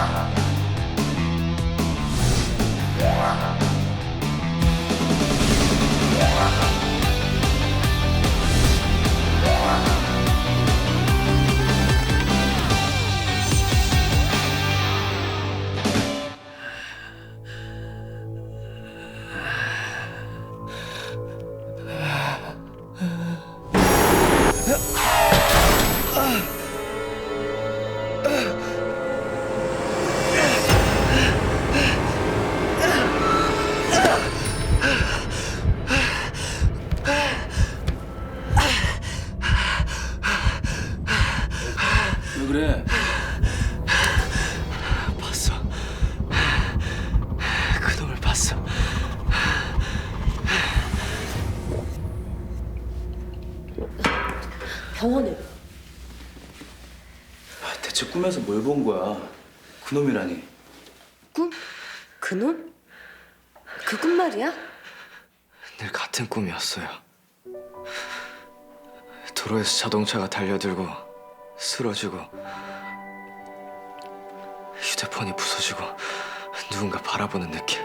왜 병원에 아, 대체 꿈에서 뭘 본 거야? 그놈이라니. 꿈? 그놈? 그 꿈 말이야? 늘 같은 꿈이었어요. 도로에서 자동차가 달려들고 쓰러지고 휴대폰이 부서지고 누군가 바라보는 느낌.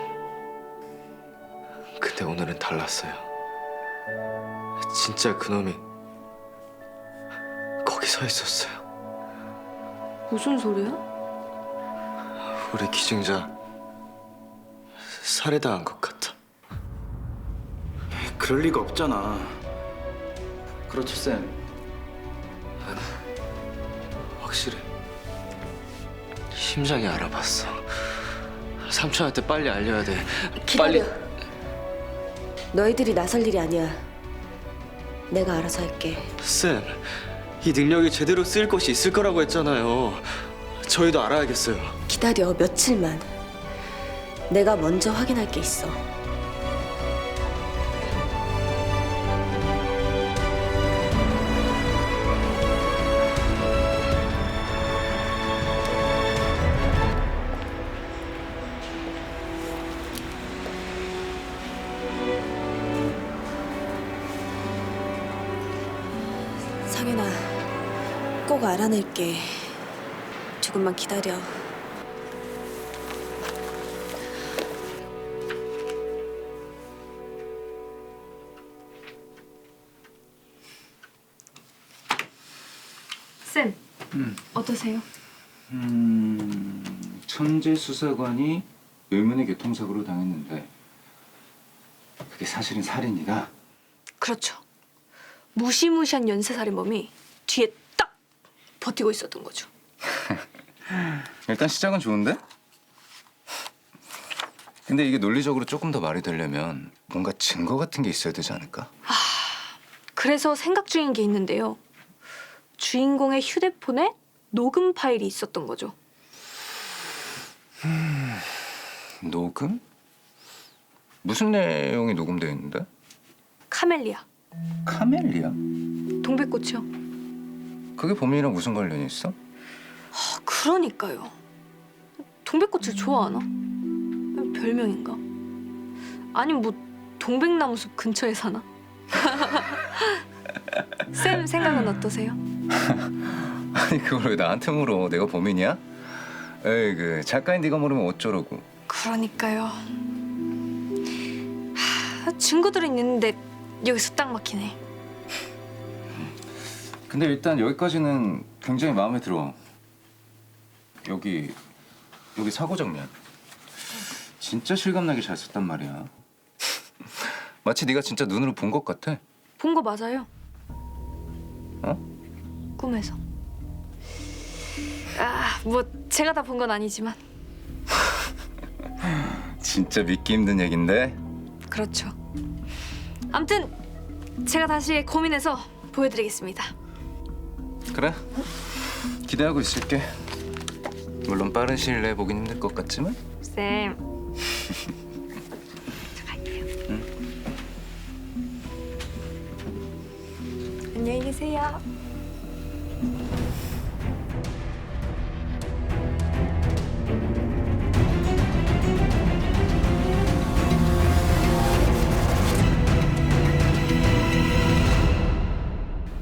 근데 오늘은 달랐어요. 진짜 그놈이 거기 서 있었어요. 무슨 소리야? 우리 기증자 살해당한 것 같아. 그럴 리가 없잖아. 그렇죠, 쌤. 확실해. 심장이 알아봤어. 삼촌한테 빨리 알려야 돼. 기다려. 너희들이 나설 일이 아니야. 내가 알아서 할게. 쌤, 이 능력이 제대로 쓰일 곳이 있을 거라고 했잖아요. 저희도 알아야겠어요. 기다려 며칠만. 내가 먼저 확인할 게 있어. 상현아, 꼭 알아낼게. 조금만 기다려. 쌤, 어떠세요? 음, 천재 수사관이 의문의 교통사고로 당했는데 그게 사실은 살인이다. 그렇죠. 무시무시한 연쇄살인범이 뒤에 딱 버티고 있었던 거죠. 일단 시작은 좋은데? 근데 이게 논리적으로 조금 더 말이 되려면 뭔가 증거 같은 게 있어야 되지 않을까? 그래서 생각 중인 게 있는데요. 주인공의 휴대폰에 녹음 파일이 있었던 거죠. 녹음? 무슨 내용이 녹음되어 있는데? 카멜리아, 카멜리아? 동백꽃이요. 그게 범인이랑 무슨 관련이 있어? 아, 그러니까요. 동백꽃을 좋아하나? 별명인가? 아니면 뭐 동백나무 숲 근처에 사나? 쌤 생각은 어떠세요? 아니 그걸 왜 나한테 물어? 내가 범인이야? 에이 그 작가인 네가 모르면 어쩌라고? 그러니까요. 하, 증거들은 있는데 여기서 딱 막히네. 근데 일단 여기까지는 굉장히 마음에 들어. 여기 여기 사고 장면. 진짜 실감나게 잘 썼단 말이야. 마치 네가 진짜 눈으로 본 것 같아. 본 거 맞아요. 어? 꿈에서. 아, 뭐 제가 다 본 건 아니지만 진짜 믿기 힘든 얘긴데. 그렇죠. 아무튼 제가 다시 고민해서 보여드리겠습니다. 그래. 기대하고 있을게. 물론 빠른 시일 내에 보긴 힘들 것 같지만. 쌤. 저 갈게요. 안녕히 계세요.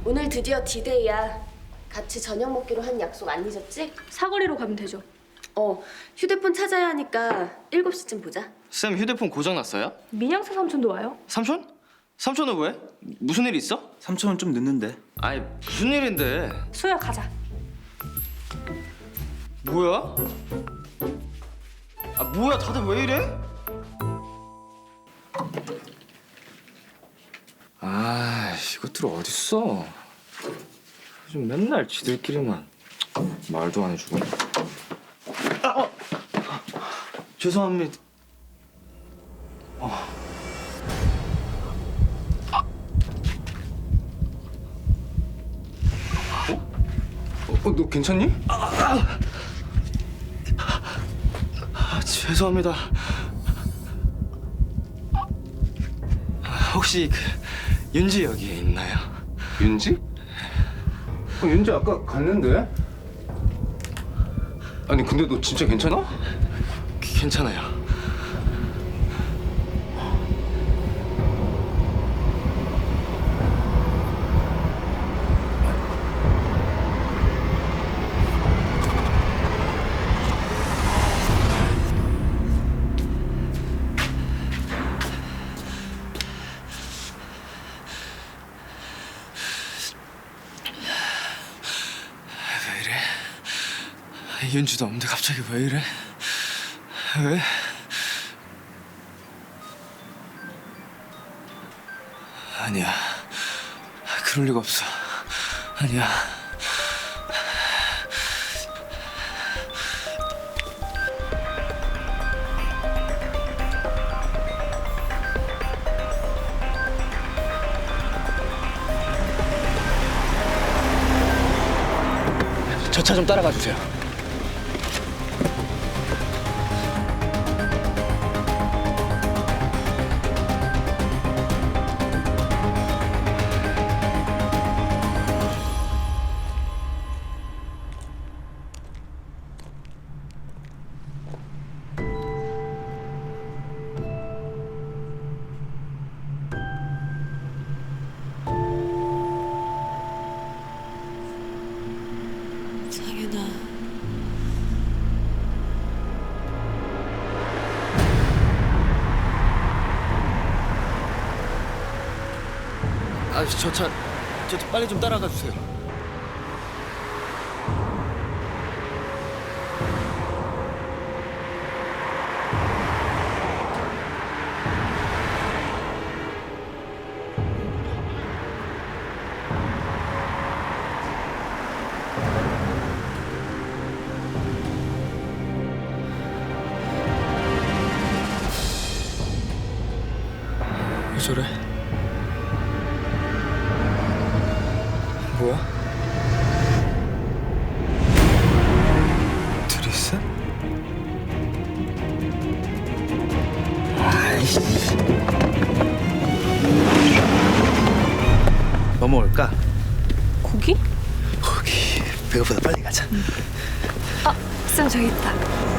오늘 드디어 디데이야. 같이 저녁 먹기로 한 약속 안 잊었지? 사거리로 가면 되죠. 어, 휴대폰 찾아야 하니까 7시쯤 보자. 쌤 휴대폰 고장 났어요? 민영사 삼촌도 와요. 삼촌? 삼촌은 왜? 무슨 일 있어? 삼촌은 좀 늦는데. 아이 무슨 일인데? 소야 가자. 뭐야? 아 뭐야 다들 왜 이래? 아, 이것들 어딨어? 요즘 맨날 지들끼리만 말도 안 해주고. 죄송합니다. 어, 너 괜찮니? 아, 죄송합니다. 아, 혹시 그 윤지 여기에 있나요? 윤지? 어, 윤지 아까 갔는데? 아니 근데 너 진짜 괜찮아? 괜찮아요. 왜 윤지도 없는데 갑자기 왜 이래? 왜? 아니야. 그럴 리가 없어. 아니야. 저 차 좀 따라가 주세요. 아, 저 차, 저 빨리 좀 따라가 주세요. 왜 저래? 뭐야? 드리스? 아이씨. 뭐 먹을까? 고기? 거기 배고프다 빨리 가자. 아, 쌤 저기 있다.